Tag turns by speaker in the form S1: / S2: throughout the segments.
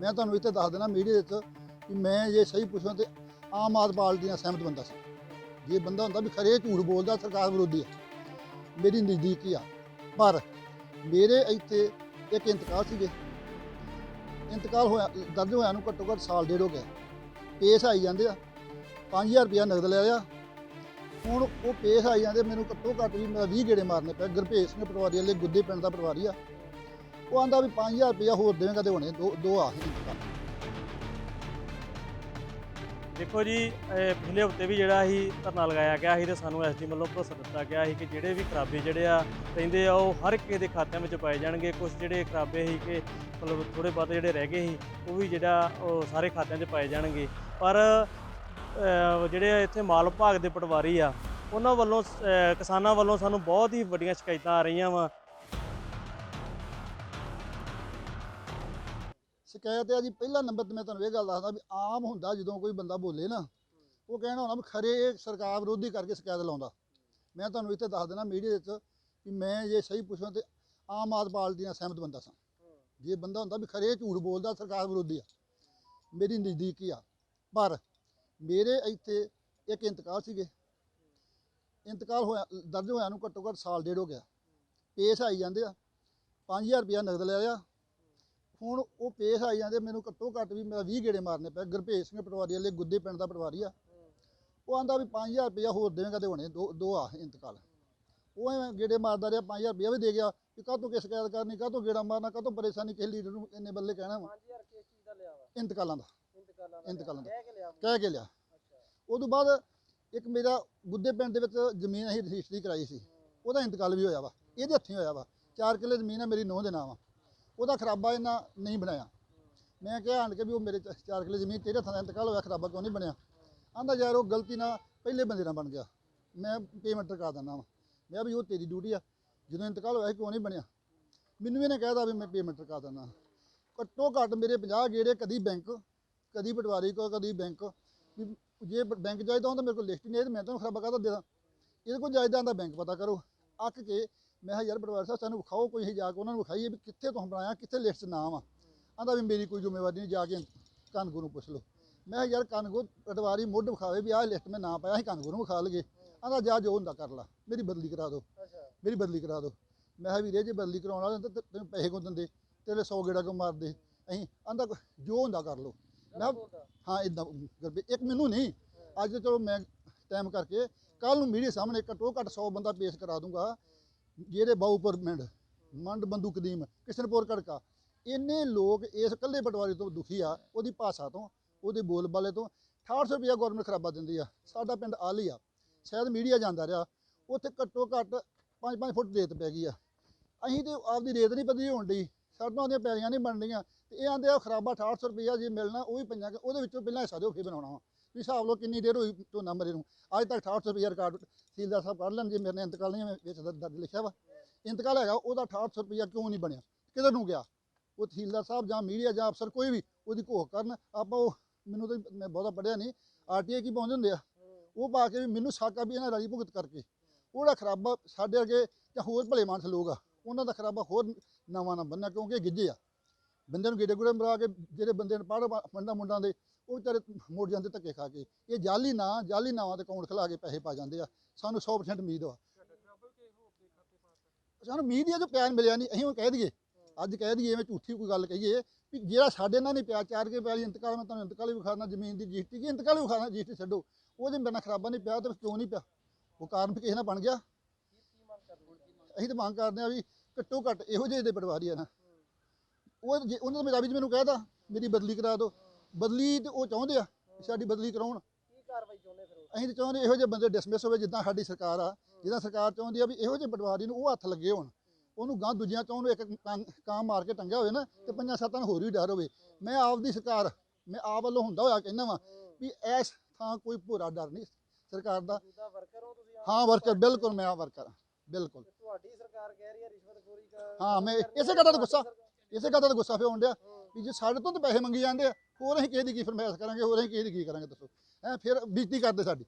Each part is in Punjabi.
S1: ਮੈਂ ਤੁਹਾਨੂੰ ਇੱਥੇ ਦੱਸ ਦੇਣਾ ਮੀਡੀਆ ਵਿੱਚ ਕਿ ਮੈਂ ਜੇ ਸਹੀ ਪੁੱਛਾਂ ਤੇ ਆਮ ਆਦਮੀ ਪਾਰਟੀ ਨਾਲ ਸਹਿਮਤ ਬੰਦਾ ਸੀ। ਜੇ ਬੰਦਾ ਹੁੰਦਾ ਵੀ ਖਰੇ ਝੂਠ ਬੋਲਦਾ, ਸਰਕਾਰ ਵਿਰੋਧੀ ਆ। ਮੇਰੀ ਨਜ਼ਦੀਕੀ ਆ। ਪਰ ਮੇਰੇ ਇੱਥੇ ਇੱਕ ਇੰਤਕਾਲ ਸੀਗੇ। ਇੰਤਕਾਲ ਹੋਇਆ, ਦਰਜ ਹੋਇਆ ਨੂੰ ਘੱਟੋ ਘੱਟ ਸਾਲ ਡੇਢ ਹੋ ਗਿਆ। ਪੇਸ਼ ਆਈ ਜਾਂਦੇ ਆ। 5000 ਰੁਪਇਆ ਨਗਦ ਲੈ ਲਿਆ। ਹੁਣ ਉਹ ਪੇਸ਼ ਆਈ ਜਾਂਦੇ, ਮੈਨੂੰ ਘੱਟੋ ਘੱਟ ਵੀ ਮੇਰਾ 20 ਗੇੜੇ ਮਾਰਨੇ ਪਏ। ਗੁਰਪੇਸ਼ ਸਿੰਘ ਪਟਵਾਰੀ ਵਾਲੇ ਗੁੱਦੇ ਪਿੰਡ ਦਾ ਪਟਵਾਰੀ ਆ। ਉਹ ਆਂਦਾ ਵੀ 5000 ਰੁਪਇਆ ਹੋਰ ਦੇਵੇਂਗਾ ਤੇ ਹੋਣੇ ਦੋ ਦੋ ਆ ਇੰਤਕਾਲ
S2: ਦੇਖੋ ਜੀ, ਇਹ ਪਿਛਲੇ ਹਫ਼ਤੇ ਵੀ ਜਿਹੜਾ ਸੀ ਧਰਨਾ ਲਗਾਇਆ ਗਿਆ ਸੀ ਤੇ ਸਾਨੂੰ ਐਸਡੀ ਵੱਲੋਂ ਭਰੋਸਾ ਦਿੱਤਾ ਗਿਆ ਸੀ ਕਿ ਜਿਹੜੇ ਵੀ ਖਰਾਬੇ ਜਿਹੜੇ ਆ ਰਹਿੰਦੇ ਆ, ਉਹ ਹਰ ਇੱਕ ਦੇ ਖਾਤਿਆਂ ਵਿੱਚ ਪਾਏ ਜਾਣਗੇ। ਕੁਝ ਜਿਹੜੇ ਖਰਾਬੇ ਸੀ ਕਿ ਮਤਲਬ ਥੋੜੇ ਬਹੁਤ ਜਿਹੜੇ ਰਹਿ ਗਏ ਸੀ, ਉਹ ਵੀ ਜਿਹੜਾ ਉਹ ਸਾਰੇ ਖਾਤਿਆਂ 'ਚ ਪਾਏ ਜਾਣਗੇ। ਪਰ ਜਿਹੜੇ ਇੱਥੇ ਮਾਲ ਵਿਭਾਗ ਦੇ ਪਟਵਾਰੀ ਆ, ਉਹਨਾਂ ਵੱਲੋਂ ਕਿਸਾਨਾਂ ਵੱਲੋਂ ਸਾਨੂੰ ਬਹੁਤ ਹੀ ਵੱਡੀਆਂ ਸ਼ਿਕਾਇਤਾਂ ਆ ਰਹੀਆਂ ਵਾ।
S1: ਸ਼ਿਕਾਇਤ ਹੈ ਜੀ, ਪਹਿਲਾ ਨੰਬਰ ਤੇ ਮੈਂ ਤੁਹਾਨੂੰ ਇਹ ਗੱਲ ਦੱਸਦਾ ਵੀ ਆਮ ਹੁੰਦਾ ਜਦੋਂ ਕੋਈ ਬੰਦਾ ਬੋਲੇ ਨਾ, ਉਹ ਕਹਿਣਾ ਹੋਣਾ ਵੀ ਖਰੇ ਇਹ ਸਰਕਾਰ ਵਿਰੋਧੀ ਕਰਕੇ ਸ਼ਿਕਾਇਤ ਲਾਉਂਦਾ। ਮੈਂ ਤੁਹਾਨੂੰ ਇੱਥੇ ਦੱਸ ਦੇਣਾ ਮੀਡੀਆ ਵਿੱਚ ਕਿ ਮੈਂ ਜੇ ਸਹੀ ਪੁੱਛਾਂ ਤੇ ਆਮ ਆਦਮੀ ਪਾਰਟੀ ਨਾਲ ਸਹਿਮਤ ਬੰਦਾ ਸਾਂ। ਜੇ ਬੰਦਾ ਹੁੰਦਾ ਵੀ ਖਰੇ ਇਹ ਝੂਠ ਬੋਲਦਾ, ਸਰਕਾਰ ਵਿਰੋਧੀ ਆ, ਮੇਰੀ ਨਜ਼ਦੀਕੀ ਆ। ਪਰ ਮੇਰੇ ਇੱਥੇ ਇੱਕ ਇੰਤਕਾਲ ਸੀਗੇ। ਇੰਤਕਾਲ ਹੋਇਆ, ਦਰਜ ਹੋਇਆ ਨੂੰ ਘੱਟੋ ਘੱਟ ਸਾਲ ਡੇਢ ਹੋ ਗਿਆ। ਪੇਸ਼ ਆਈ ਜਾਂਦੇ ਆ 5000 ਰੁਪਇਆ ਨਗਦ ਲੈ ਲਿਆ ਹੁਣ ਉਹ ਪੇਸ਼ ਆਈ ਜਾਂਦੇ ਮੈਨੂੰ ਘੱਟੋ ਘੱਟ ਵੀ ਮੇਰਾ 20 ਗੇੜੇ ਮਾਰਨੇ ਪਏ। ਗੁਰਭੇਜ ਸਿੰਘ ਪਟਵਾਰੀ ਵਾਲੇ ਗੁੱਦੇ ਪਿੰਡ ਦਾ ਪਟਵਾਰੀ ਆ। ਉਹ ਆਂਦਾ ਵੀ 5000 ਰੁਪਇਆ ਹੋਰ ਦੇਵੇਂਗਾ ਤੇ ਹੋਣੇ ਦੋ ਦੋ ਆ ਇੰਤਕਾਲ। ਉਹ ਐਵੇਂ ਗੇੜੇ ਮਾਰਦਾ ਰਿਹਾ 5000 ਰੁਪਇਆ ਵੀ ਦੇ ਗਿਆ ਵੀ ਕਾਹਤੋਂ ਕਿਸ ਸ਼ਿਕਾਇਤ ਕਰਨੀ ਕਾਹਤੋਂ ਗੇੜਾ ਮਾਰਨਾ ਕਾਹਤੋਂ ਪਰੇਸ਼ਾਨੀ ਕਿਸੇ ਲੀਡਰ ਨੂੰ ਇੰਨੇ ਬੱਲੇ ਕਹਿਣਾ ਵਾ।
S3: 5000 ਕਿਸ ਚੀਜ਼ ਦਾ ਲਿਆ ਵਾ?
S1: ਇੰਤਕਾਲਾਂ ਦਾ।
S3: ਇੰਤਕਾਲਾਂ ਦਾ
S1: ਇੰਤਕਾਲਾਂ ਦਾ।
S3: ਕਹਿ ਕੇ ਲਿਆ
S1: ਕੇ ਉਹ ਤੋਂ ਬਾਅਦ ਇੱਕ ਮੇਰਾ ਗੁੱਦੇ ਪਿੰਡ ਦੇ ਵਿੱਚ ਜ਼ਮੀਨ ਅਸੀਂ ਰਜਿਸਟਰੀ ਕਰਾਈ ਸੀ। ਉਹਦਾ ਇੰਤਕਾਲ ਵੀ ਹੋਇਆ ਵਾ। ਇਹਦੇ ਹੱਥੀਂ ਹੋਇਆ ਵਾ। 4 ਕਿੱਲੇ ਜ਼ਮੀਨ ਹੈ ਮੇਰੀ ਨੋਹ ਦੇ ਨਾਮ ਆ ਉਹਦਾ ਖਰਾਬਾ ਇਹਨਾਂ ਨਹੀਂ ਬਣਾਇਆ। ਮੈਂ ਕਿਹਾ ਆਣ ਕੇ ਵੀ ਉਹ ਮੇਰੇ 4 ਕਿੱਲੇ ਜ਼ਮੀਨ ਤੇਰੇ ਹੱਥਾਂ ਦਾ ਇੰਤਕਾਲ ਹੋਇਆ ਖਰਾਬਾ ਕਿਉਂ ਨਹੀਂ ਬਣਿਆ? ਆਂਦਾ ਯਾਰ ਉਹ ਗਲਤੀ ਨਾਲ ਪਹਿਲੇ ਬੰਦੇ ਨਾਲ ਬਣ ਗਿਆ। ਮੈਂ ਪੇਮੈਂਟ ਕਰਾ ਦਿੰਦਾ ਵਾ। ਮੈਂ ਕਿਹਾ ਵੀ ਉਹ ਤੇਰੀ ਡਿਊਟੀ ਆ। ਜਦੋਂ ਇੰਤਕਾਲ ਹੋਇਆ ਕਿਉਂ ਨਹੀਂ ਬਣਿਆ? ਮੈਨੂੰ ਵੀ ਇਹਨੇ ਕਹਿਦਾ ਵੀ ਮੈਂ ਪੇਮੈਂਟ ਕਰਾ ਦਿੰਦਾ। ਘੱਟੋ ਘੱਟ ਮੇਰੇ 50 ਗੇੜੇ ਕਦੀ ਬੈਂਕ ਕਦੀ ਪਟਵਾਰੀ ਕੋ ਕਦੀ ਬੈਂਕ ਵੀ ਜੇ ਬੈਂਕ ਜਾਇਦਾ ਹੁੰਦਾ ਮੇਰੇ ਕੋਲ ਲਿਸਟ ਨਹੀਂ ਹੈ ਤੇ ਮੈਂ ਤੁਹਾਨੂੰ ਖਰਾਬਾ ਕਾਹਦਾ ਦੇ ਦਾਂ? ਇਹਦੇ ਕੋਲ ਜਾਇਦਾ ਦਾ ਬੈਂਕ ਪਤਾ ਕਰੋ। ਅੱਕ ਕੇ ਮੈਂ ਕਿਹਾ ਯਾਰ ਪਟਵਾਰੀ ਸਾਹਿਬ ਸਾਨੂੰ ਵਿਖਾਓ ਕੋਈ ਅਸੀਂ ਜਾ ਕੇ ਉਹਨਾਂ ਨੂੰ ਵਿਖਾਈਏ ਵੀ ਕਿੱਥੇ ਤੁਸੀਂ ਬਣਾਇਆ ਕਿੱਥੇ ਲਿਸਟ 'ਚ ਨਾਮ ਆ। ਆਂਦਾ ਵੀ ਮੇਰੀ ਕੋਈ ਜ਼ਿੰਮੇਵਾਰੀ ਨਹੀਂ ਜਾ ਕੇ ਕਾਨੂੰਗੋ ਨੂੰ ਪੁੱਛ ਲਓ। ਮੈਂ ਕਿਹਾ ਯਾਰ ਕਾਨੂੰਗੋ ਪਟਵਾਰੀ ਮੁੱਢ ਵਿਖਾਵੇ ਵੀ ਆਹ ਲਿਸਟ ਮੈਂ ਨਾਂ ਪਾਇਆ ਸੀ ਕਾਨੂੰਗੋ ਨੂੰ ਵਿਖਾ ਲਗੇ ਆਂਦਾ ਜਾ ਜੋ ਹੁੰਦਾ ਕਰ ਲਾ ਮੇਰੀ ਬਦਲੀ ਕਰਾ ਦਿਓ ਮੇਰੀ ਬਦਲੀ ਕਰਾ ਦਿਓ। ਮੈਂ ਕਿਹਾ ਵੀਰੇ ਜੇ ਬਦਲੀ ਕਰਾਉਣ ਵਾਲੇ ਤਾਂ ਤੈਨੂੰ ਪੈਸੇ ਕੋ ਦਿੰਦੇ? ਤੇਰੇ 100 ਗੇੜਾ ਕੋ ਮਾਰਦੇ? ਅਸੀਂ ਆਂਦਾ ਜੋ ਹੁੰਦਾ ਕਰ ਲਓ। ਮੈਂ ਹਾਂ ਇਦਾਂ ਇੱਕ ਮੈਨੂੰ ਨਹੀਂ ਅੱਜ ਚਲੋ ਮੈਂ ਟਾਈਮ ਕਰਕੇ ਕੱਲ ਨੂੰ ਮੀਡੀਆ ਸਾਹਮਣੇ ਘੱਟੋ ਘੱਟ 100 ਬੰਦਾ ਪੇਸ਼ ਕਰਾ ਦੂੰਗਾ। ਜਿਹੜੇ ਬਾਊਪੁਰ ਮਿੰਡ ਮੰਡ ਬੰਦੂ ਕਦੀਮ, ਕਿਸ਼ਨਪੁਰ ਕੜਕਾ, ਇੰਨੇ ਲੋਕ ਇਸ ਇਕੱਲੇ ਪਟਵਾਰੀ ਤੋਂ ਦੁਖੀ ਆ, ਉਹਦੀ ਭਾਸ਼ਾ ਤੋਂ, ਉਹਦੇ ਬੋਲਬਾਲੇ ਤੋਂ 6800 ਰੁਪਇਆ ਗਵਰਨਮੈਂਟ ਖਰਾਬਾ ਦਿੰਦੀ ਆ, ਸਾਡਾ ਪਿੰਡ ਆਲੀ ਆ, ਸ਼ਾਇਦ ਮੀਡੀਆ ਜਾਂਦਾ ਰਿਹਾ, ਉੱਥੇ ਘੱਟੋ ਘੱਟ 5-5 ਫੁੱਟ ਰੇਤ ਪੈ ਗਈ ਆ, ਅਸੀਂ ਤੇ ਆਪਦੀ ਰੇਤ ਨਹੀਂ ਪਤਲੀ ਹੋਣ ਡਈ, ਸੜਕਾਂ ਦੀਆਂ ਪੈਲੀਆਂ ਨਹੀਂ ਬਣਦੀਆਂ ਤੇ ਇਹ ਆਂਦੇ ਆ ਖਰਾਬਾ 6800 ਰੁਪਇਆ ਜੇ ਮਿਲਣਾ, ਉਹ ਵੀ ਪੰਜਾਂ ਉਹਦੇ ਵਿੱਚੋਂ ਪਹਿਲਾਂ ਹਿੱਸਾ ਦਿਓ ਫਿਰ ਬਣਾਉਣਾ ਵਾ। ਤੁਸੀਂ ਹਿਸਾਬ ਲਓ ਕਿੰਨੀ ਦੇਰ ਹੋਈ ਝੋਨਾ ਮਰੇ ਨੂੰ। ਅੱਜ ਤੱਕ 6800 ਰੁਪਇਆ ਰਿਕਾਰਡ ਤਹਿਸੀਲਦਾਰ ਸਾਹਿਬ ਕੱਢ ਲੈਣ ਜੇ ਮੇਰੇ ਨਾਲ ਇੰਤਕਾਲ ਨਹੀਂ ਵਿੱਚ ਦਰਜ ਲਿਖਿਆ ਵਾ। ਇੰਤਕਾਲ ਹੈਗਾ, ਉਹਦਾ 6800 ਰੁਪਇਆ ਕਿਉਂ ਨਹੀਂ ਬਣਿਆ? ਕਿਧਰ ਨੂੰ ਗਿਆ? ਉਹ ਤਹਿਸੀਲਦਾਰ ਸਾਹਿਬ ਜਾਂ ਮੀਡੀਆ ਜਾਂ ਅਫਸਰ ਕੋਈ ਵੀ, ਉਹਦੀ ਘੋਖ ਕਰਨ, ਆਪਾਂ ਉਹ, ਮੈਨੂੰ ਤਾਂ ਮੈਂ ਬਹੁਤਾ ਪੜਿਆ ਨਹੀਂ ਆਰਟੀਆਈ ਕੀ ਪਾਉਂਦੇ ਹੁੰਦੇ ਆ? ਉਹ ਪਾ ਕੇ ਵੀ ਮੈਨੂੰ ਸਾਕਾ ਵੀ ਇਹਨਾਂ ਰਾਜੀ ਭੁਗਤ ਕਰਕੇ। ਉਹਦਾ ਖਰਾਬਾ ਸਾਡੇ ਅੱਗੇ ਜਾਂ ਹੋਰ ਭਲੇ ਮਾਨਸ ਲੋਕ ਆ, ਉਹਨਾਂ ਦਾ ਖਰਾਬਾ ਹੋਰ ਨਵਾਂ ਨਾ ਬੰਨਾ ਕਿਉਂਕਿ ਇਹ ਗਿੱਜੇ ਆ। ਬੰਦੇ ਨੂੰ ਗੇੜੇ ਗੁੜੇ ਮਰਾ ਕੇ ਜਿਹੜੇ ਬੰਦੇ ਨੇ ਪੜ੍ਹ ਮੰਡਾ ਮੁੰਡਾਂ ਦੇ, ਉਹ ਵਿਚਾਰੇ ਮੁੜ ਜਾਂਦੇ ਧੱਕੇ ਖਾ ਕੇ। ਇਹ ਜਾਲੀ ਨਾ, ਜਾਲੀ ਨਾਵਾਂ ਤੇ ਅਕਾਊਂਟ ਖਿਲਾ ਕੇ ਪੈਸੇ ਪਾ ਜਾਂਦੇ ਆ। ਸਾਨੂੰ 100% ਉਮੀਦ ਆ। ਸਾਨੂੰ ਉਮੀਦ ਹੀ ਆ ਜੋ ਪਿਆਰ ਮਿਲਿਆ ਨਹੀਂ, ਅਸੀਂ ਉਹ ਕਹਿ ਦਈਏ। ਅੱਜ ਕਹਿ ਦਈਏ, ਐਵੇਂ ਝੂਠੀ ਕੋਈ ਗੱਲ ਕਹੀਏ ਵੀ ਜਿਹੜਾ ਸਾਡੇ ਨਾਲ ਨਹੀਂ ਪਿਆ, ਚਾਰ ਕੇ ਪਿਆ, ਇੰਤਕਾਲ ਮੈਂ ਤੁਹਾਨੂੰ ਇੰਤਕਾਲ ਵੀ ਵਿਖਾਣਾ ਜ਼ਮੀਨ ਦੀ ਰਜਿਸਟਰੀ ਕੀ, ਇੰਤਕਾਲ ਵੀ ਵਿਖਾਣਾ ਰਜਿਸਟਰੀ ਛੱਡੋ। ਉਹਦੇ ਨਾਲ ਖਰਾਬਾ ਨਹੀਂ ਪਿਆ, ਤੇ ਕਿਉਂ ਨਹੀਂ ਪਿਆ? ਉਹ ਕਾਰਨ ਵੀ ਕਿਸੇ ਨਾਲ ਬਣ ਗਿਆ। ਅਸੀਂ ਤਾਂ ਮੰਗ ਕਰਦੇ ਆ ਵੀ ਘੱਟੋ ਘੱਟ ਇਹੋ ਜਿਹੇ ਦੇ ਪਟਵਾਰੀ ਆ ਨਾ। ਉਹ ਜੇ- ਉਹਨਾਂ ਨੇ ਮੇਰਾ ਵੀ ਮੈਨੂੰ ਕਹਿਤਾ ਮੇਰੀ ਬਦਲੀ ਕਰਾ ਦਿਓ। ਬਦਲੀ ਤੇ ਉਹ ਚਾਹੁੰਦੇ ਆ ਸਾਡੀ ਬਦਲੀ ਕਰਾਉਣ।
S3: ਕੀ ਕਾਰਵਾਈ ਚਾਹੁੰਦੇ ਫਿਰ?
S1: ਅਸੀਂ ਤਾਂ ਚਾਹੁੰਦੇ ਇਹੋ ਜਿਹੇ ਬੰਦੇ ਡਿਸਮਿਸ ਹੋਵੇ ਜਿੱਦਾਂ ਸਾਡੀ ਸਰਕਾਰ ਆ। ਜਿੱਦਾਂ ਸਰਕਾਰ ਚਾਹੁੰਦੀ ਆ ਵੀ ਇਹੋ ਜਿਹੇ ਪਟਵਾਰੀ ਨੂੰ ਉਹ ਹੱਥ ਲੱਗੇ ਹੋਣ। ਉਹਨੂੰ ਗਾਂ ਦੂਜਿਆਂ ਚਾਹੁੰ ਨੂੰ ਇੱਕ ਕਾਂ- ਕਾਂ ਮਾਰ ਕੇ ਟੰਗਿਆ ਹੋਵੇ ਨਾ ਤੇ ਪੰਜਾਂ ਸੱਤਾਂ ਨੂੰ ਹੋਰ ਵੀ ਡਰ ਹੋਵੇ। ਮੈਂ ਆਪ ਦੀ ਸਰਕਾਰ ਮੈਂ ਆਪ ਵੱਲੋਂ ਹੁੰਦਾ ਹੋਇਆ ਕਹਿੰਦਾ ਵਾਂ ਵੀ ਐਸ ਥਾਂ ਕੋਈ ਭੋਰਾ ਡਰ ਨਹੀਂ ਸਰਕਾਰ ਦਾ।
S3: ਹੋ
S1: ਵਰਕਰ ਬਿਲਕੁਲ ਮੈਂ ਆ ਵਰਕਰ ਬਿਲਕੁਲ।
S3: ਤੁਹਾਡੀ ਸਰਕਾਰ ਕਹਿ ਰਹੀ ਹੈ ਰਿਸ਼ਵਤਖੋਰੀ
S1: ਹਾਂ, ਮੈਂ ਇਸੇ ਗੱਲ ਦਾ ਗੁੱਸਾ। ਇਸੇ ਗੱਲ ਦਾ ਤਾਂ ਗੁੱਸਾ ਫੇ ਡਿਆ
S3: ਹੂੰ।
S1: ਵੀ ਜੇ ਸਾਡੇ ਤੋਂ ਤਾਂ ਪੈਸੇ ਮੰਗੀ ਜਾਂਦੇ ਆ ਹੋਰ ਅਸੀਂ ਕਿਹਦੀ ਕੀ ਫਰਮਾਇਸ਼ ਕਰਾਂਗੇ ਹੋਰ ਅਸੀਂ ਕਿਹਦੀ ਕੀ ਕਰਾਂਗੇ ਦੱਸੋ। ਐ ਫਿਰ ਬੀਤੀ ਕਰਦੇ ਸਾਡੀ।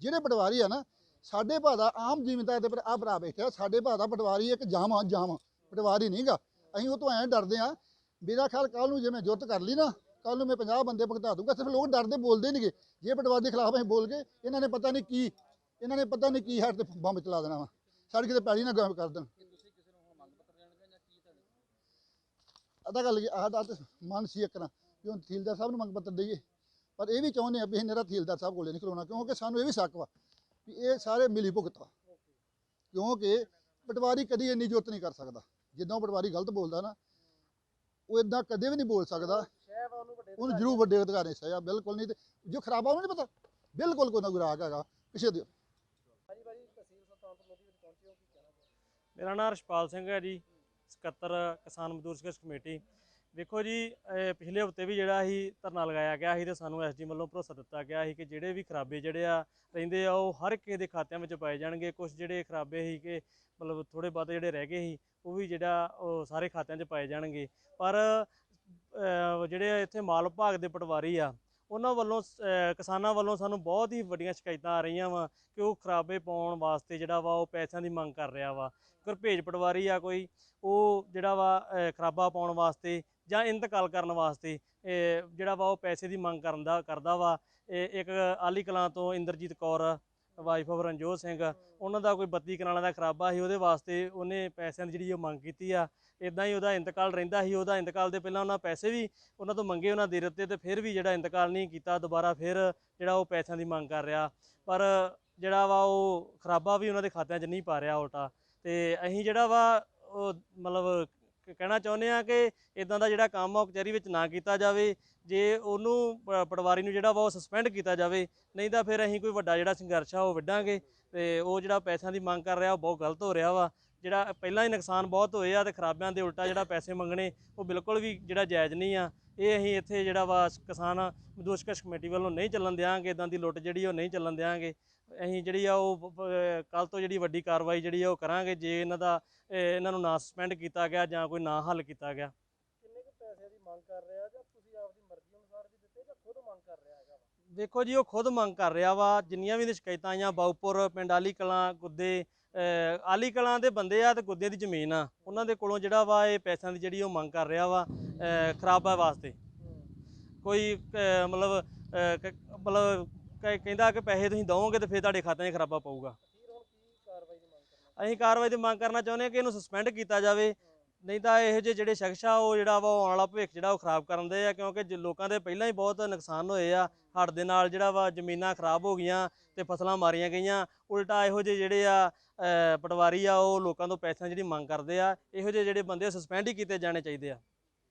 S1: ਜਿਹੜੇ ਪਟਵਾਰੀ ਆ ਨਾ ਸਾਡੇ ਭਾ ਦਾ ਆਮ ਜ਼ਿਮੀਂਦਾਰ ਦੇ ਪਰ ਆ ਭਰਾ ਬੈਠਿਆ ਸਾਡੇ ਭਾ ਦਾ ਪਟਵਾਰੀ ਇੱਕ ਜਾਮ ਜਾਮ ਪਟਵਾਰੀ ਨਹੀਂਗਾ ਅਸੀਂ ਉਹ ਤੋਂ ਐਂ ਡਰਦੇ ਆ ਮੇਰਾ ਖਿਆਲ ਕੱਲ ਨੂੰ ਜੇ ਮੈਂ ਜੁਰਤ ਕਰ ਲਈ ਨਾ ਕੱਲ ਨੂੰ ਮੈਂ 50 ਬੰਦੇ ਭੁਗਤਾ ਦੂੰਗਾ ਸਿਰਫ ਲੋਕ ਡਰਦੇ ਬੋਲਦੇ ਨਹੀਂਗੇ ਜੇ ਪਟਵਾਰੀ ਦੇ ਖਿਲਾਫ ਅਸੀਂ ਬੋਲ ਗਏ ਇਹਨਾਂ ਨੇ ਪਤਾ ਨਹੀਂ ਕੀ ਇਹਨਾਂ ਨੇ ਪਤਾ ਨਹੀਂ ਕੀ ਸਾਡੇ ਤੇ ਬੰਬ ਚਲਾ ਦੇਣਾ ਵਾ। ਸਾਡੇ ਕਿਤੇ ਪੈਲੀ ਨਾ ਗਾਇਬ ਕਰ ਦੇਣ। ਅਦਾ ਗੱਲ ਆਹ ਮਨ ਸੀ ਇੱਕ ਨਾ ਵੀ ਹੁਣ ਤਹਿਸੀਲਦਾਰ ਸਾਹਿਬ ਨੂੰ ਮੰਗ ਪੱਤਰ ਦਈਏ। ਪਰ ਇਹ ਵੀ ਚਾਹੁੰਦੇ ਆ ਵੀ ਇਹ ਮੇਰਾ ਤਹਿਸੀਲਦਾਰ ਸਾਹਿਬ ਕੋਲੇ ਨਹੀਂ ਖਲੋਣਾ, ਕਿਉਂਕਿ ਸਾਨੂੰ ਇਹ ਵੀ ਸ਼ੱਕ ਵਾ ਵੀ ਇਹ ਸਾਰੇ ਮਿਲੀ ਭੁਗਤ ਵਾ। ਕਿਉਂਕਿ ਪਟਵਾਰੀ ਕਦੀ ਇੰਨੀ ਜੁਰਤ ਨਹੀਂ ਕਰ ਸਕਦਾ। ਜਿੱਦਾਂ ਪਟਵਾਰੀ ਗਲਤ ਬੋਲਦਾ ਨਾ, ਉਹ ਇਦਾਂ ਕਦੇ ਵੀ ਨਹੀਂ ਬੋਲ ਸਕਦਾ।
S3: ਸ਼ਹਿਬ ਉਹਨੂੰ
S1: ਜ਼ਰੂਰ ਵੱਡੇ ਅਧਿਕਾਰੀ ਸਜ਼ਾ, ਬਿਲਕੁਲ ਨਹੀਂ ਤੇ ਜੋ ਖਰਾਬਾ ਉਹਨੂੰ ਨਹੀਂ ਪਤਾ। ਬਿਲਕੁਲ ਕੋਈ ਨਾ ਗੁਰਾਕ ਹੈਗਾ, ਪਿੱਛੇ ਦਿਓ।
S2: ਮੇਰਾ ਨਾਮ ਰਸ਼ਪਾਲ ਸਿੰਘ ਹੈ ਜੀ। ਸਕੱਤਰ ਕਿਸਾਨ ਮਜ਼ਦੂਰ ਸੰਘਰਸ਼ ਕਮੇਟੀ। ਵੇਖੋ ਜੀ ਪਿਛਲੇ ਹਫ਼ਤੇ ਵੀ ਜਿਹੜਾ ਸੀ ਧਰਨਾ ਲਗਾਇਆ ਗਿਆ ਸੀ ਤੇ ਸਾਨੂੰ ਐਸਡੀ ਵੱਲੋਂ ਭਰੋਸਾ ਦਿੱਤਾ ਗਿਆ ਸੀ ਕਿ ਜਿਹੜੇ ਵੀ ਖਰਾਬੇ ਜਿਹੜੇ ਆ ਰਹਿੰਦੇ ਆ, ਉਹ ਹਰ ਕਿਸੇ ਦੇ ਖਾਤਿਆਂ ਵਿੱਚ ਪਾਏ ਜਾਣਗੇ। ਕੁਝ ਜਿਹੜੇ ਖਰਾਬੇ ਸੀ ਕਿ ਮਤਲਬ ਥੋੜੇ ਬਹੁਤ ਜਿਹੜੇ ਰਹਿ ਗਏ ਸੀ, ਉਹ ਵੀ ਜਿਹੜਾ ਉਹ ਸਾਰੇ ਖਾਤਿਆਂ 'ਚ ਪਾਏ ਜਾਣਗੇ। ਪਰ ਜਿਹੜੇ ਇੱਥੇ ਮਾਲ ਵਿਭਾਗ ਦੇ ਪਟਵਾਰੀ ਆ ਉਹਨਾਂ ਵੱਲੋਂ ਕਿਸਾਨਾਂ ਵੱਲੋਂ ਸਾਨੂੰ ਬਹੁਤ ਹੀ ਵੱਡੀਆਂ ਸ਼ਿਕਾਇਤਾਂ ਆ ਰਹੀਆਂ ਵਾ ਕਿ ਉਹ ਖਰਾਬੇ ਪਾਉਣ ਵਾਸਤੇ ਜਿਹੜਾ ਵਾ ਉਹ ਪੈਸਿਆਂ ਦੀ ਮੰਗ ਕਰ ਰਿਹਾ ਵਾ। ਗੁਰਭੇਜ ਪਟਵਾਰੀ ਆ ਕੋਈ, ਉਹ ਜਿਹੜਾ ਵਾ ਖਰਾਬਾ ਪਾਉਣ ਵਾਸਤੇ ਜਾਂ ਇੰਤਕਾਲ ਕਰਨ ਵਾਸਤੇ ਜਿਹੜਾ ਵਾ ਉਹ ਪੈਸੇ ਦੀ ਮੰਗ ਕਰਨ ਦਾ ਕਰਦਾ ਵਾ। ਇਹ ਇੱਕ ਆਲੀ ਕਲਾਂ ਤੋਂ ਇੰਦਰਜੀਤ ਕੌਰ ਵਾਈਫ ਆਫ ਰਣਜੋਤ ਸਿੰਘ, ਉਹਨਾਂ ਦਾ ਕੋਈ 32 ਕਨਾਲਾਂ ਦਾ ਖਰਾਬਾ ਸੀ, ਉਹਦੇ ਵਾਸਤੇ ਉਹਨੇ ਪੈਸਿਆਂ ਦੀ ਜਿਹੜੀ ਉਹ ਮੰਗ ਕੀਤੀ ਆ ਇਦਾਂ ਹੀ ਉਹਦਾ ਇੰਤਕਾਲ ਰਹਿੰਦਾ ਸੀ, ਉਹਦਾ ਇੰਤਕਾਲ ਦੇ ਪਹਿਲਾਂ ਉਹਨਾਂ ਪੈਸੇ ਵੀ ਉਹਨਾਂ ਤੋਂ ਮੰਗੇ, ਉਹਨਾਂ ਦੇ ਦਿੱਤੇ ਤੇ ਫਿਰ ਵੀ ਜਿਹੜਾ ਇੰਤਕਾਲ ਨਹੀਂ ਕੀਤਾ, ਦੁਬਾਰਾ ਫਿਰ ਜਿਹੜਾ ਉਹ ਪੈਸਿਆਂ ਦੀ ਮੰਗ ਕਰ ਰਿਹਾ। ਪਰ ਜਿਹੜਾ ਵਾ ਉਹ ਖਰਾਬਾ ਵੀ ਉਹਨਾਂ ਦੇ ਖਾਤਿਆਂ 'ਚ ਨਹੀਂ ਪਾ ਰਿਹਾ ਉਲਟਾ। ਤੇ ਅਸੀਂ ਜਿਹੜਾ ਵਾ ਉਹ ਮਤਲਬ ਕਹਿਣਾ ਚਾਹੁੰਦੇ ਆ ਕਿ ਇਦਾਂ ਦਾ ਜਿਹੜਾ ਕੰਮ ਆ, ਉਹ ਕਚਹਿਰੀ ਵਿੱਚ ਨਾ ਕੀਤਾ ਜਾਵੇ। ਜੇ ਉਹਨੂੰ ਪ- ਪਟਵਾਰੀ ਨੂੰ ਜਿਹੜਾ ਵਾ ਉਹ ਸਸਪੈਂਡ ਕੀਤਾ ਜਾਵੇ, ਨਹੀਂ ਤਾਂ ਫਿਰ ਅਸੀਂ ਕੋਈ ਵੱਡਾ ਜਿਹੜਾ ਸੰਘਰਸ਼ ਆ ਉਹ ਵਿੱਢਾਂਗੇ ਤੇ ਉਹ ਜਿਹੜਾ ਪੈਸਿਆਂ ਦੀ ਮੰਗ ਕਰ ਰਿਹਾ ਉਹ ਬਹੁਤ ਗਲਤ ਹੋ ਰਿਹਾ ਵਾ। ਜਿਹੜਾ ਪਹਿਲਾਂ ਹੀ ਨੁਕਸਾਨ ਬਹੁਤ ਹੋਏ ਆ ਤੇ ਖਰਾਬਿਆਂ ਦੇ ਉਲਟਾ ਜਿਹੜਾ ਪੈਸੇ ਮੰਗਣੇ, ਉਹ ਬਿਲਕੁਲ ਵੀ ਜਿਹੜਾ ਜਾਇਜ਼ ਨਹੀਂ ਆ। ਇਹ ਅਸੀਂ ਇੱਥੇ ਜਿਹੜਾ ਵਾ ਕਿਸਾਨ ਮਜ਼ਦੂਰ ਸੰਘਰਸ਼ ਕਮੇਟੀ ਵੱਲੋਂ ਨਹੀਂ ਚੱਲਣ ਦਿਆਂਗੇ ਇਦਾਂ ਦੀ ਲੁੱਟ ਜਿਹੜੀ ਉਹ ਨਹੀਂ ਚੱਲਣ ਦਿਆਂਗੇ। ਅਸੀਂ ਜਿਹੜੀ ਆ ਉਹ ਕੱਲ ਤੋਂ ਜਿਹੜੀ ਵੱਡੀ ਕਾਰਵਾਈ ਜਿਹੜੀ ਆ ਉਹ ਕਰਾਂਗੇ, ਜੇ ਇਹਨਾਂ ਦਾ, ਇਹ ਇਹਨਾਂ ਨੂੰ ਨਾ ਸਸਪੈਂਡ ਕੀਤਾ ਗਿਆ ਜਾਂ ਕੋਈ ਨਾ ਹੱਲ ਕੀਤਾ ਗਿਆ।
S3: ਕਿੰਨੇ ਕੁ ਪੈਸੇ ਦੀ ਮੰਗ ਕਰ ਰਿਹਾ ਜਾਂ ਤੁਸੀਂ ਆਪਦੀ ਮਰਜ਼ੀ ਅਨੁਸਾਰ ਵੀ ਦਿੱਤੇ ਜਾਂ ਖੁਦ ਮੰਗ ਕਰ ਰਿਹਾ ਹੈਗਾ ਵਾ?
S2: ਦੇਖੋ ਜੀ ਉਹ ਖੁਦ ਮੰਗ ਕਰ ਰਿਹਾ ਵਾ ਜਿੰਨੀਆਂ ਵੀ ਸ਼ਿਕਾਇਤਾਂ ਆਈਆਂ ਬਾਉਪੁਰ ਪਿੰਡ ਆਲੀ ਕਲਾਂ ਗੁੱਦੇ ਆਲੀ ਕਲਾਂ ਦੇ ਬੰਦੇ ਆ ਤੇ ਗੁੱਦੇ ਦੀ ਜ਼ਮੀਨ ਆ। ਉਹਨਾਂ ਦੇ ਕੋਲੋਂ ਜਿਹੜਾ ਵਾ ਇਹ ਪੈਸਿਆਂ ਦੀ ਜਿਹੜੀ ਉਹ ਮੰਗ ਕਰ ਰਿਹਾ ਵਾ ਖਰਾਬਾ ਵਾਸਤੇ। ਕੋਈ ਮਤਲਬ ਮਤਲਬ ਕਹਿੰਦਾ ਕਿ ਪੈਸੇ ਤੁਸੀਂ ਦਵੋਗੇ ਤੇ ਫਿਰ ਤੁਹਾਡੇ ਖਾਤਿਆਂ 'ਚ ਖਰਾਬਾ ਪਊਗਾ। ਅਸੀਂ ਕਾਰਵਾਈ ਦੀ ਮੰਗ ਕਰਨਾ ਚਾਹੁੰਦੇ ਹਾਂ ਕਿ ਇਹਨੂੰ ਸਸਪੈਂਡ ਕੀਤਾ ਜਾਵੇ। ਨਹੀਂ ਤਾਂ ਇਹੋ ਜਿਹੇ ਜਿਹੜੇ ਸ਼ਖਸ ਆ, ਉਹ ਜਿਹੜਾ ਵਾ ਉਹ ਆਉਣ ਵਾਲਾ ਭਵਿੱਖ ਜਿਹੜਾ ਉਹ ਖਰਾਬ ਕਰਨ ਦੇ ਆ, ਕਿਉਂਕਿ ਜ ਲੋਕਾਂ ਦੇ ਪਹਿਲਾਂ ਹੀ ਬਹੁਤ ਨੁਕਸਾਨ ਹੋਏ ਆ। ਹੜ੍ਹ ਦੇ ਨਾਲ ਜਿਹੜਾ ਵਾ ਜ਼ਮੀਨਾਂ ਖਰਾਬ ਹੋ ਗਈਆਂ ਤੇ ਫਸਲਾਂ ਮਾਰੀਆਂ ਗਈਆਂ। ਉਲਟਾ ਇਹੋ ਜਿਹੇ ਜਿਹੜੇ ਆ, ਅਹ ਪਟਵਾਰੀ ਆ, ਉਹ ਲੋਕਾਂ ਤੋਂ ਪੈਸਿਆਂ ਦੀ ਜਿਹੜੀ ਮੰਗ ਕਰਦੇ ਆ, ਇਹੋ ਜਿਹੇ ਜਿਹੜੇ ਬੰਦੇ ਸਸਪੈਂਡ ਹੀ ਕੀਤੇ ਜਾਣੇ ਚਾਹੀਦੇ ਆ।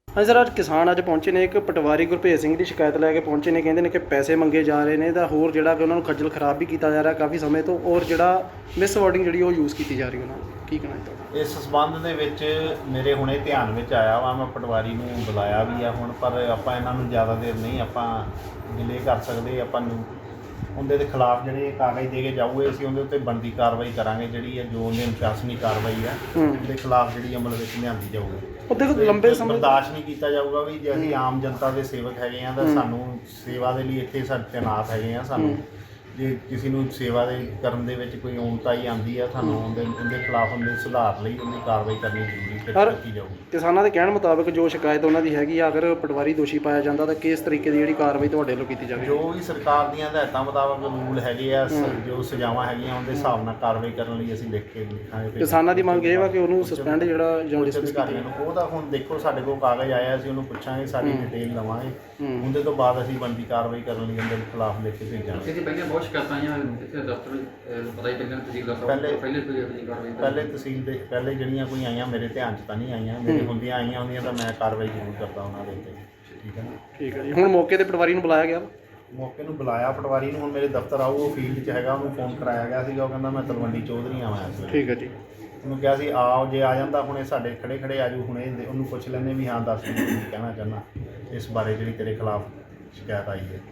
S4: ਹਾਂਜੀ ਸਰ, ਅੱਜ ਕਿਸਾਨ ਅੱਜ ਪਹੁੰਚੇ ਨੇ, ਇੱਕ ਪਟਵਾਰੀ ਗੁਰਭੇਜ ਸਿੰਘ ਦੀ ਸ਼ਿਕਾਇਤ ਲੈ ਕੇ ਪਹੁੰਚੇ ਨੇ, ਕਹਿੰਦੇ ਨੇ ਕਿ ਪੈਸੇ ਮੰਗੇ ਜਾ ਰਹੇ ਨੇ, ਤਾਂ ਹੋਰ ਜਿਹੜਾ ਕਿ ਉਹਨਾਂ ਨੂੰ ਖੱਜਲ ਖਰਾਬ ਵੀ ਕੀਤਾ ਜਾ ਰਿਹਾ ਕਾਫੀ ਸਮੇਂ ਤੋਂ, ਔਰ ਜਿਹੜਾ ਮਿਸ ਵਰਡਿੰਗ ਜਿਹੜੀ ਉਹ ਯੂਜ਼ ਕੀਤੀ ਜਾ ਰਹੀ ਉਹਨਾਂ ਨੂੰ ਕੀ ਕਹਿਣਾ ਹੈ
S5: ਇਸ ਸਬੰਧ ਦੇ ਵਿੱਚ ਮੇਰੇ ਹੁਣੇ ਧਿਆਨ ਵਿੱਚ ਆਇਆ ਵਾ, ਮੈਂ ਪਟਵਾਰੀ ਨੂੰ ਬੁਲਾਇਆ ਵੀ ਆ ਹੁਣ, ਪਰ ਆਪਾਂ ਇਹਨਾਂ ਨੂੰ ਜ਼ਿਆਦਾ ਦੇਰ ਨਹੀਂ ਆਪਾਂ ਡਿਲੇ ਕਰ ਸਕਦੇ, ਆਪਾਂ ਨੂੰ ਉਹਦੇ ਦੇ ਖਿਲਾਫ ਜਿਹੜੇ ਕਾਗਜ਼ ਦੇ ਕੇ ਜਾਊਗੇ ਅਸੀਂ ਉਹਦੇ ਉੱਤੇ ਬਣਦੀ ਕਾਰਵਾਈ ਕਰਾਂਗੇ ਜਿਹੜੀ ਹੈ ਜੋ ਉਹਦੇ ਅਨੁਸ਼ਾਸਨੀ ਕਾਰਵਾਈ
S4: ਹੂੰ
S5: ਉਹਦੇ ਖਿਲਾਫ ਜਿਹੜੀ ਅਮਲ ਵਿੱਚ ਲਿਆਂਦੀ ਜਾਊਗੀ।
S4: ਉਹ ਦੇਖੋ ਲੰਬੇ ਸਮੇਂ
S5: ਬਰਦਾਸ਼ਤ ਨਹੀਂ ਕੀਤਾ ਜਾਊਗਾ ਵੀ ਜੇ ਅਸੀਂ ਆਮ ਜਨਤਾ ਦੇ ਸੇਵਕ ਹੈਗੇ ਆ ਤਾਂ ਸਾਨੂੰ ਸੇਵਾ ਦੇ ਲਈ ਇੱਥੇ ਸਾਡੇ ਤੈਨਾਤ ਹੈਗੇ ਆ ਸਾਨੂੰ ਜੇ ਕਿਸੇ ਨੂੰ ਸੇਵਾ ਦੇ ਕਰਨ ਦੇ ਵਿੱਚ ਕੋਈ ਔਂਤਾਈ ਆਂਦੀ ਆ ਸਾਨੂੰ ਉਹਦੇ ਉਹਦੇ ਖਿਲਾਫ ਉਹਦੇ ਸੁਧਾਰ ਲਈ ਉਹਦੀ ਕਾਰਵਾਈ ਕਰਨੀ ਜ਼ਰੂਰੀ ਫਿਰ
S4: ਪਰ-
S5: ਕੀਤੀ ਜਾਊਗੀ।
S4: ਕਿਸਾਨਾਂ ਦੇ ਕਹਿਣ ਮੁਤਾਬਕ ਜੋ ਸ਼ਿਕਾਇਤ ਉਹਨਾਂ ਦੀ ਹੈਗੀ ਆ ਅਗਰ ਪਟਵਾਰੀ ਦੋਸ਼ੀ ਪਾਇਆ ਜਾਂਦਾ ਤਾਂ ਕਿਸ ਤਰੀਕੇ ਦੀ ਜਿਹੜੀ ਕਾਰਵਾਈ ਤੁਹਾਡੇ ਵੱਲੋਂ ਕੀਤੀ ਜਾਵੇ
S5: ਜੋ ਵੀ ਸਰਕਾਰ ਦੀਆਂ ਹਦਾਇਤਾਂ ਮੁਤਾਬਕ ਰੂਲ ਹੈਗੇ ਆ ਸ- ਜੋ ਸਜ਼ਾਵਾਂ ਹੈਗੀਆਂ ਉਹਦੇ ਹਿਸਾਬ ਨਾਲ ਕਾਰਵਾਈ ਕਰਨ ਲਈ ਅਸੀਂ ਲਿਖ ਕੇ ਲਿਖਾਂਗੇ ਫਿਰ।
S4: ਕਿਸਾਨਾਂ ਦੀ ਮੰਗ ਇਹ ਵਾ ਕਿ ਉਹਨੂੰ ਸਸਪੈਂਡ ਜਿਹੜਾ ਜਾਂ
S5: ਉੱਚ
S4: ਡਿਸਮਿਸ
S5: ਅਧਿਕਾਰੀਆਂ ਨੂੰ। ਉਹ ਤਾਂ ਹੁਣ ਦੇਖੋ ਸਾਡੇ ਕੋਲ ਕਾਗਜ਼ ਆਇਆ ਅਸੀਂ ਉਹਨੂੰ ਪੁੱਛਾਂਗੇ ਸਾਰੀ ਡਿਟੇਲ ਲਵਾਂਗੇ।
S4: ਹੂੰ।
S5: ਉਹਦੇ ਤੋਂ ਬਾਅਦ ਅਸੀਂ ਬਣਦੀ ਕਾਰਵਾਈ ਕਰਨ ਲਈ ਉਹਦੇ ਖਿਲਾਫ ਲਿਖ ਕੇ ਭੇਜਾਂਗੇ
S6: ਬਹੁਤ ਸ਼ਿਕਾਇਤਾਂ ਆਈਆਂ ਇੱਥੇ ਦਫ਼ਤਰ ਅਹ, ਪਤਾ ਹੀ ਪਹਿਲਾਂ ਤਹਿਸੀਲਦਾਰ ਸਾਹਿਬ
S5: ਪਹਿਲੇ-
S6: ਤੋਂ ਪਹਿਲੇ ਕੋਈ ਜਿਹੀ ਕਾਰਵਾਈ ਤਾਂ-
S5: ਪਹਿਲੇ ਤਹਿਸੀਲ ਦੇ ਪਹਿਲੇ ਜਿਹੜੀਆਂ ਕੋਈ ਆਈਆਂ ਮੇਰੇ ਧਿਆਨ 'ਚ ਤਾਂ ਨਹੀਂ ਆਈਆਂ ਮੇਰੇ ਹੁੰਦੀਆਂ ਆਈਆਂ ਹੁੰਦੀਆਂ ਤਾਂ ਮੈਂ ਕਾਰਵਾਈ ਜ਼ਰੂਰ ਕਰਦਾ ਉਹਨਾਂ ਦੇ ਉੱਤੇ। ਠੀਕ ਹੈ ਨਾ?
S4: ਠੀਕ ਹੈ ਜੀ। ਹੁਣ ਮੌਕੇ ਤੇ ਪਟਵਾਰੀ ਨੂੰ ਬੁਲਾਇਆ ਗਿਆ ਵਾ?
S5: ਮੌਕੇ ਨੂੰ ਬੁਲਾਇਆ ਪਟਵਾਰੀ ਨੂੰ ਹੁਣ ਮੇਰੇ ਦਫ਼ਤਰ ਆਊ ਉਹ ਫੀਲਡ 'ਚ ਹੈਗਾ ਉਹਨੂੰ ਫੋਨ ਕਰਾਇਆ ਗਿਆ ਸੀਗਾ ਉਹ ਕਹਿੰਦਾ ਮੈਂ ਤਲਵੰਡੀ ਚੌਧਰੀ ਆਵਾਂ ਇਸ ਵੇਲੇ।
S4: ਠੀਕ ਹੈ ਜੀ।
S5: ਉਹਨੂੰ ਕਿਹਾ ਸੀ ਆਓ ਜੇ ਆ ਜਾਂਦਾ ਹੁਣੇ ਸਾਡੇ ਖੜੇ ਖੜੇ ਆਜੂ ਹੁਣੇ ਦੇ- ਉਹਨੂੰ ਪੁੱਛ ਲੈਂਦੇ ਵੀ ਹਾਂ ਦੱਸ ਕੀ ਕਹਿਣਾ ਚਾਹੁੰਦਾ ਇਸ ਬਾਰੇ ਜਿਹੜੀ ਤੇਰੇ ਖਿਲਾਫ ਸ਼ਿਕਾਇਤ ਆਈ ਹੈ।